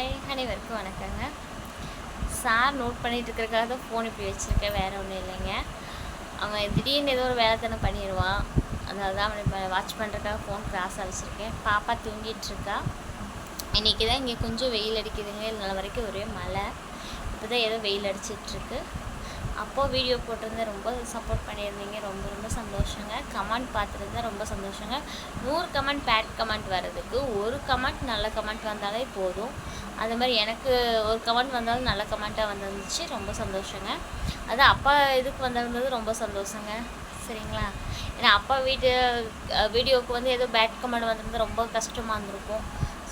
Hi அனைவருக்கும் வணக்கங்க. Sir note பண்ணிகிட்டு இருக்கிறக்காக தான் ஃபோன் இப்படி வச்சுருக்கேன் வேறு ஒன்றும் இல்லைங்க. அவன் திடீர்னு ஏதோ ஒரு வேலை தானே பண்ணிடுவான். அதனால தான் அவனை இப்போ வாட்ச் பண்ணுறக்காக ஃபோன் கிராஸாக வச்சுருக்கேன் பாப்பா தூங்கிட்டுருக்கா. இன்றைக்கி தான் இங்கே கொஞ்சம் வெயில் அடிக்குதுங்க. நல்ல வரைக்கும் ஒரே மழை. இப்போ தான் ஏதோ வெயில் அடிச்சிட்ருக்கு அப்போது வீடியோ போட்டிருந்தேன். ரொம்ப சப்போர்ட் பண்ணியிருந்தீங்க. ரொம்ப ரொம்ப சந்தோஷங்க. கமெண்ட் பார்த்துருந்தேன் ரொம்ப சந்தோஷங்க. நூறு கமெண்ட் பேட் கமெண்ட் வர்றதுக்கு ஒரு கமெண்ட் நல்ல கமெண்ட் வந்தாலே போதும். அது மாதிரி எனக்கு ஒரு கமெண்ட் வந்தாலும் நல்ல கமெண்ட்டாக வந்துருந்துச்சு. ரொம்ப சந்தோஷங்க. அது அப்பா இதுக்கு வந்திருந்தது ரொம்ப சந்தோஷங்க. சரிங்களா? ஏன்னா அப்பா வீட்டு வீடியோவுக்கு வந்து ஏதோ பேட் கமெண்ட் வந்திருந்தால் ரொம்ப கஷ்டமாக இருந்திருக்கும்.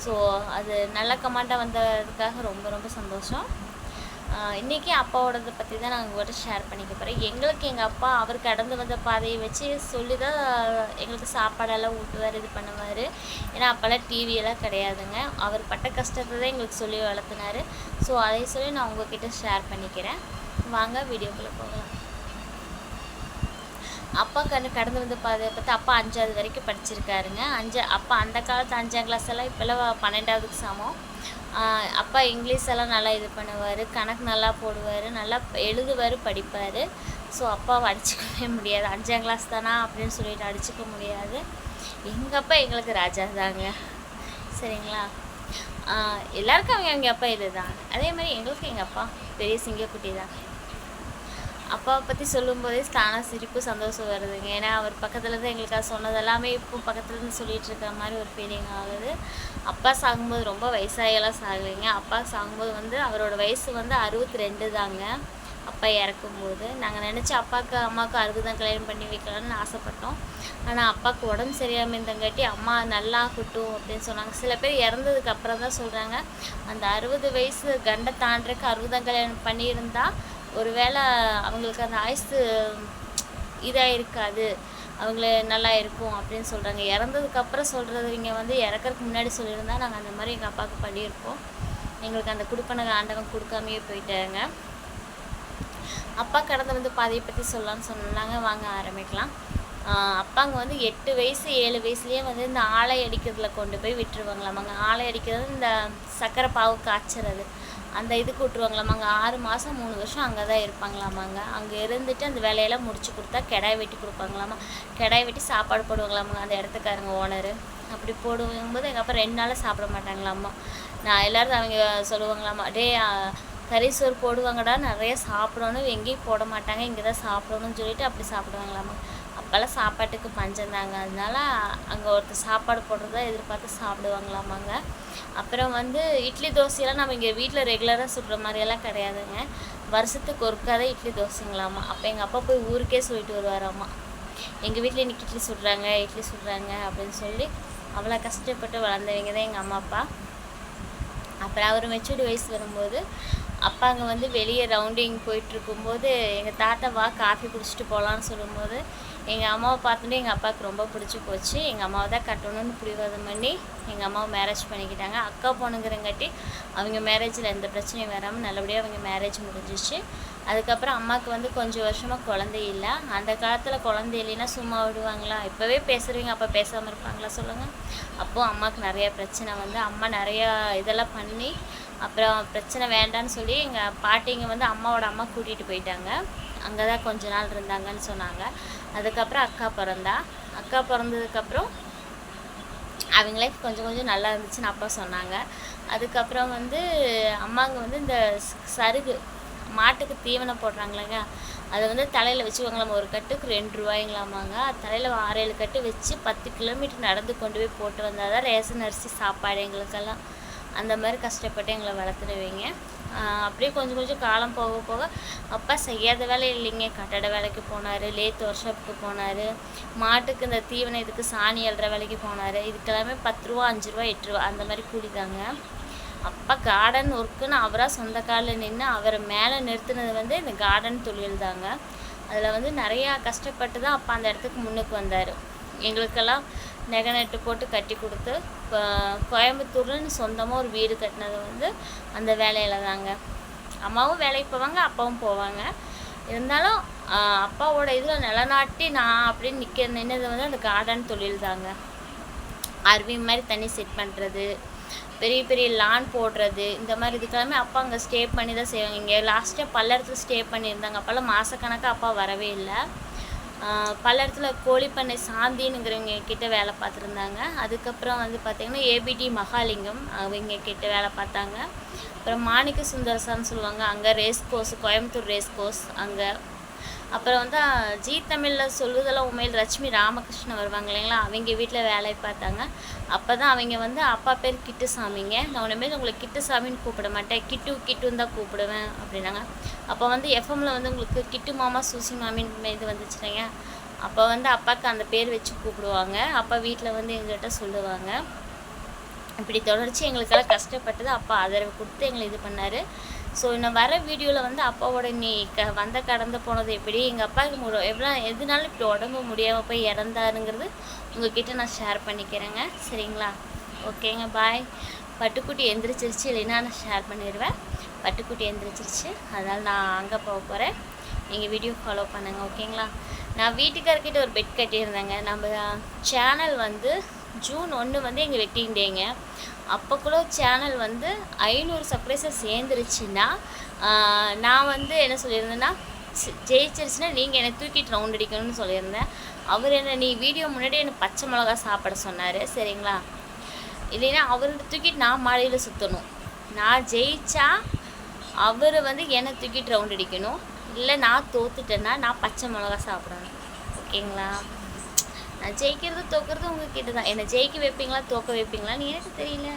ஸோ அது நல்ல கமெண்ட்டாக வந்ததுக்காக ரொம்ப ரொம்ப சந்தோஷம். இன்றைக்கி அப்பாவோடது பற்றி தான் நான் உங்கள்கிட்ட ஷேர் பண்ணிக்க போகிறேன் எங்களுக்கு எங்கள் அப்பா அவர் கடந்து வந்த பாதையை வச்சு சொல்லி தான் எங்களுக்கு சாப்பாடெல்லாம் ஊட்டுவார் இது பண்ணுவார். ஏன்னா அப்போல்லாம் டிவியெல்லாம் கிடையாதுங்க. அவர் பட்ட கஷ்டத்தை தான் எங்களுக்கு சொல்லி வளர்த்துனாரு. ஸோ அதை சொல்லி நான் உங்ககிட்ட ஷேர் பண்ணிக்கிறேன். வாங்க வீடியோக்குள்ளே போகலாம். அப்பா கண்ணு கடந்து வந்து பாதையை பார்த்து அப்பா அஞ்சாவது வரைக்கும் படிச்சிருக்காருங்க. அஞ்சு அப்பா அந்த காலத்து அஞ்சாம் கிளாஸ் எல்லாம் இப்போல்லாம் பன்னெண்டாவதுக்கு சமம். அப்பா இங்கிலீஷ் எல்லாம் நல்லா இது பண்ணுவார் கணக்கு நல்லா போடுவார் நல்லா எழுதுவார் படிப்பார். ஸோ அப்பாவை அடிச்சுக்கவே முடியாது. அஞ்சாம் கிளாஸ் தானா அப்படின்னு சொல்லிட்டு அடிச்சுக்க முடியாது. எங்கள் அப்பா எங்களுக்கு ராஜா தாங்க. சரிங்களா? எல்லாருக்கும் அவங்க அவங்க அப்பா இது தான் அதே மாதிரி எங்களுக்கு எங்கள் அப்பா பெரிய சிங்கக்குட்டி தான். அப்பாவை பற்றி சொல்லும்போதே தானாக சிரிப்பு சந்தோஷம் வருதுங்க. ஏன்னா அவர் பக்கத்தில் தான் எங்களுக்கு சொன்னது எல்லாமே இப்போ பக்கத்துலேருந்து சொல்லிகிட்டு இருக்கிற மாதிரி ஒரு ஃபீலிங் ஆகுது. அப்பா சாகும்போது ரொம்ப வயசாகலாம் சாகலைங்க. அப்பா சாகும்போது வந்து அவரோட வயசு வந்து அறுபத்தி ரெண்டு தாங்க. அப்பா இறக்கும்போது. நாங்கள் நினச்சி அப்பாவுக்கு அம்மாவுக்கு அறுபது தான் கல்யாணம் பண்ணி வைக்கலாம்னு ஆசைப்பட்டோம். ஆனால் அப்பாவுக்கு உடம்பு சரியாமல் இருந்தங்காட்டி அம்மா நல்லா ஆகட்டும் அப்படின்னு சொன்னாங்க. சில பேர் இறந்ததுக்கு அப்புறம் தான் சொல்கிறாங்க அந்த அறுபது வயசு கண்டை தாண்டுறதுக்கு அறுபதாம் கல்யாணம் பண்ணியிருந்தால் ஒரு ஒருவேளை அவங்களுக்கு அந்த ஆயுசு இதாக இருக்காது அவங்கள நல்லா இருக்கும் அப்படின்னு சொல்கிறாங்க இறந்ததுக்கப்புறம் சொல்கிறவங்க வந்து இறக்கறதுக்கு முன்னாடி சொல்லியிருந்தா நாங்கள் அந்த மாதிரி எங்கள் அப்பாவுக்கு பண்ணியிருப்போம். எங்களுக்கு அந்த கொடுப்பனக ஆண்டவன் கொடுக்காமையே போயிட்டாங்க அப்பா கடந்து வந்து பாதையை பற்றி சொல்லலாம்னு சொன்னாங்க. வாங்க ஆரம்பிக்கலாம். அப்பாங்க வந்து எட்டு வயசு ஏழு வயசுலேயே வந்து இந்த ஆலை அடிக்கிறதுல கொண்டு போய் விட்டுருவாங்களாமாங்க. ஆலை அடிக்கிறது இந்த சர்க்கரை பாவு காய்ச்சறது அந்த இதுக்கு விட்ருவாங்களாமாங்க ஆறு மாதம் மூணு வருஷம் அங்கே தான் இருப்பாங்களாமாங்க. அங்கே இருந்துட்டு அந்த வேலையெல்லாம் முடிச்சு கொடுத்தா கிடாய் வெட்டி கொடுப்பாங்களாமா. கிடாய் வெட்டி சாப்பாடு போடுவாங்களாமாங்க அந்த இடத்துக்காரங்க ஓனரு அப்படி போடும்போது எங்கள் அப்பா ரெண்டு நாளாக சாப்பிட மாட்டாங்களாம்மா நான் எல்லோரும் அவங்க சொல்லுவாங்களாமா டே கறி சோறு போடுவாங்கடா நிறைய சாப்பிடணும். எங்கேயும் போட மாட்டாங்க இங்கே தான் சாப்பிடணும்னு சொல்லிட்டு அப்படி சாப்பிடுவாங்களாமா. அப்போல்லாம் சாப்பாட்டுக்கு பஞ்சம் தாங்க. அதனால அங்கே ஒருத்தர் சாப்பாடு போடுறதா எதிர்பார்த்து சாப்பிடுவாங்களாமாங்க. அப்புறம் வந்து இட்லி தோசையெல்லாம் நம்ம இங்கே வீட்டில் ரெகுலராக சுடுற மாதிரியெல்லாம் கிடையாதுங்க. வருஷத்துக்கு ஒருக்காத இட்லி தோசைங்களாமா. அப்போ எங்கள் அப்பா போய் ஊருக்கே சொல்லிட்டு வருவாராம்மா எங்கள் வீட்டில் இன்றைக்கி இட்லி சுடுறாங்க இட்லி சுடுறாங்க அப்படின்னு சொல்லி அவ்வளோ கஷ்டப்பட்டு வளர்ந்தவங்க தான் எங்கள் அம்மா அப்பா. அப்புறம் அவர் மெச்சூர்டு வயசு வரும்போது அப்பா அங்கே வந்து வெளியே ரவுண்டிங் போயிட்டுருக்கும்போது எங்கள் தாத்தா வா காஃபி குடிச்சிட்டு போகலான்னு சொல்லும்போது எங்கள் அம்மாவை பார்த்துட்டு எங்கள் அப்பாவுக்கு ரொம்ப பிடிச்சி போச்சு. எங்கள் அம்மாவை தான் கட்டணும்னு புரிவாதம் பண்ணி எங்கள் அம்மாவை மேரேஜ் பண்ணிக்கிட்டாங்க. அக்கா பொண்ணுங்கிறங்காட்டி அவங்க மேரேஜில் எந்த பிரச்சனையும் வராமல் நல்லபடியாக அவங்க மேரேஜ் முடிஞ்சிச்சு. அதுக்கப்புறம் அம்மாவுக்கு வந்து கொஞ்சம் வருஷமாக குழந்தை இல்லை. அந்த காலத்தில் குழந்தை இல்லைன்னா சும்மா விடுவாங்களா? இப்போவே பேசுகிறவங்க அப்போ பேசாமல் இருப்பாங்களா சொல்லுங்கள் அப்போது அம்மாவுக்கு நிறையா பிரச்சனை வந்து அம்மா நிறையா இதெல்லாம் பண்ணி அப்புறம் பிரச்சனை வேண்டான்னு சொல்லி எங்கள் பாட்டிங்க வந்து அம்மாவோட அம்மா கூட்டிகிட்டு போயிட்டாங்க. அங்கே தான் கொஞ்ச நாள் இருந்தாங்கன்னு சொன்னாங்க. அதுக்கப்புறம் அக்கா பிறந்தா. அக்கா பிறந்ததுக்கப்புறம் அவங்க லைஃப் கொஞ்சம் கொஞ்சம் நல்லா இருந்துச்சுன்னு அப்பா சொன்னாங்க. அதுக்கப்புறம் வந்து அம்மாங்க வந்து இந்த சருகு மாட்டுக்கு தீவனம் போடுறாங்களேங்க அதை வந்து தலையில் வச்சுக்கோங்களாம் ஒரு கட்டுக்கு ரெண்டு ரூபாய்ங்களாமாங்க தலையில் ஆறு ஏழு கட்டு வச்சு பத்து கிலோமீட்டர் நடந்து கொண்டு போய் போட்டு வந்தால் தான் ரேஷன் அரிசி சாப்பாடு எங்களுக்கெல்லாம். அந்த மாதிரி கஷ்டப்பட்டு எங்களை வளர்த்துடுவீங்க. அப்படியே கொஞ்சம் கொஞ்சம் காலம் போக போக அப்பா செய்யாத வேலை இல்லைங்க. கட்டட வேலைக்கு போனார் லேத் ஒர்க் ஷாப்புக்கு போனார் மாட்டுக்கு இந்த தீவனம் இதுக்கு சாணி அல்ற வேலைக்கு போனார். இதுக்கெல்லாமே பத்து ரூபா அஞ்சு ரூபா எட்டு ரூபா அந்த மாதிரி கூலிதாங்க. அப்பா கார்டன் ஒர்க்குன்னு அவராக சொந்த காலில் நின்று அவரை மேலே நிறுத்தினது வந்து இந்த கார்டன் தொழில் தாங்க அதில் வந்து நிறையா கஷ்டப்பட்டு தான் அப்பா அந்த இடத்துக்கு முன்னுக்கு வந்தார். எங்களுக்கெல்லாம் நெகை நட்டு போட்டு கட்டி கொடுத்து கோயம்புத்தூர்லன்னு சொந்தமாக ஒரு வீடு கட்டினது வந்து அந்த வேலையில் தாங்க. அம்மாவும் வேலைக்கு போவாங்க அப்பாவும் போவாங்க. இருந்தாலும் அப்பாவோட இதில் நிலநாட்டி நான் அப்படின்னு நிற்க நின்னது வந்து அந்த கார்டன் தொழில் தாங்க. அருவி மாதிரி தண்ணி செட் பண்ணுறது பெரிய பெரிய லான் போடுறது இந்த மாதிரி இதுக்கெல்லாமே அப்பா அங்கே ஸ்டே பண்ணி தான் செய்வாங்க. இங்கே லாஸ்ட்டாக பல்லடத்தில் ஸ்டே பண்ணியிருந்தாங்க. அப்போல்லாம் மாதக்கணக்காக அப்பா வரவே இல்லை. பல இடத்துல கோழிப்பண்ணை சாந்தினுங்கிறவங்க கிட்ட வேலை பார்த்துருந்தாங்க. அதுக்கப்புறம் வந்து பார்த்திங்கன்னா ஏபிடி மகாலிங்கம் அவங்க கிட்ட வேலை பார்த்தாங்க. அப்புறம் மாணிக்க சுந்தரசான்னு சொல்லுவாங்க. அங்கே race course Coimbatore race course அங்கே அப்புறம் வந்து ஜீ தமிழில் சொல்லுதெல்லாம் உண்மையில் லட்சுமி ராமகிருஷ்ணன் வருவாங்க இல்லைங்களா? அவங்க வீட்டில் வேலை பார்த்தாங்க. அப்போ தான் அவங்க வந்து அப்பா பேர் கிட்டுசாமிங்க. நான் உடனே உங்களை கிட்டுசாமின்னு கூப்பிட மாட்டேன். கிட்டு கிட்டுன்னு தான் கூப்பிடுவேன் அப்படின்னாங்க. அப்போ வந்து எஃப்எம்மில் வந்து உங்களுக்கு கிட்டு மாமா சூசி மாமின்னு இது வந்துச்சுனேங்க அப்போ வந்து அப்பாவுக்கு அந்த பேர் வச்சு கூப்பிடுவாங்க. அப்பா வீட்டில் வந்து எங்கள்கிட்ட சொல்லுவாங்க. இப்படி தொடர்ச்சி எங்களுக்கெல்லாம் கஷ்டப்பட்டது. அப்பா ஆதரவு கொடுத்து எங்களை இது பண்ணார். ஸோ இன்னும் வர வீடியோவில் வந்து அப்பாவோட நீ க வந்த கடந்து போனது எப்படி? எங்கள் அப்பாவுக்கு மு எவ்வளோ எதுனாலும் இப்படி உடம்பு முடியாமல் போய் இறந்தாருங்கிறது உங்ககிட்ட நான் ஷேர் பண்ணிக்கிறேங்க. சரிங்களா? ஓகேங்க பாய் பட்டுக்குட்டி எந்திரிச்சிருச்சு. இல்லைன்னா நான் ஷேர் பண்ணிடுவேன். பட்டுக்குட்டி எந்திரிச்சிருச்சு. அதனால் நான் அங்கே போக போகிறேன் நீங்கள் வீடியோ ஃபாலோ பண்ணுங்கள் ஓகேங்களா நான் வீட்டுக்காரர்கிட்ட ஒரு பெட் கட்டியிருந்தேங்க. நம்ம சேனல் வந்து ஜூன் ஒன்று வந்து எங்கள் வெட்டிங் டேங்க. அப்போ கூட சேனல் வந்து ஐநூறு சப்ஸ்கிரைசர் சேர்ந்துருச்சுன்னா நான் வந்து என்ன சொல்லியிருந்தேன்னா ஜெயிச்சிருச்சுன்னா நீங்கள் என்னை தூக்கிட்டு ரவுண்ட் அடிக்கணும்னு சொல்லியிருந்தேன். அவர் என்ன நீ வீடியோ முன்னாடி என்னை பச்சை மிளகா சாப்பிட சொன்னார் சரிங்களா? இல்லைன்னா அவர் தூக்கிட்டு நான் மாடியில் சுற்றணும் நான் ஜெயிச்சா அவர் வந்து என்னை தூக்கிட்டு ரவுண்ட் அடிக்கணும். இல்லை நான் தோத்துட்டேன்னா நான் பச்சை மிளகா சாப்பிடணும். ஓகேங்களா? நான் ஜெயிக்கிறது தோக்கிறது உங்ககிட்ட தான் என்னை ஜெயிக்க வைப்பீங்களா தோக்க வைப்பீங்களான்னு எனக்கு தெரியல.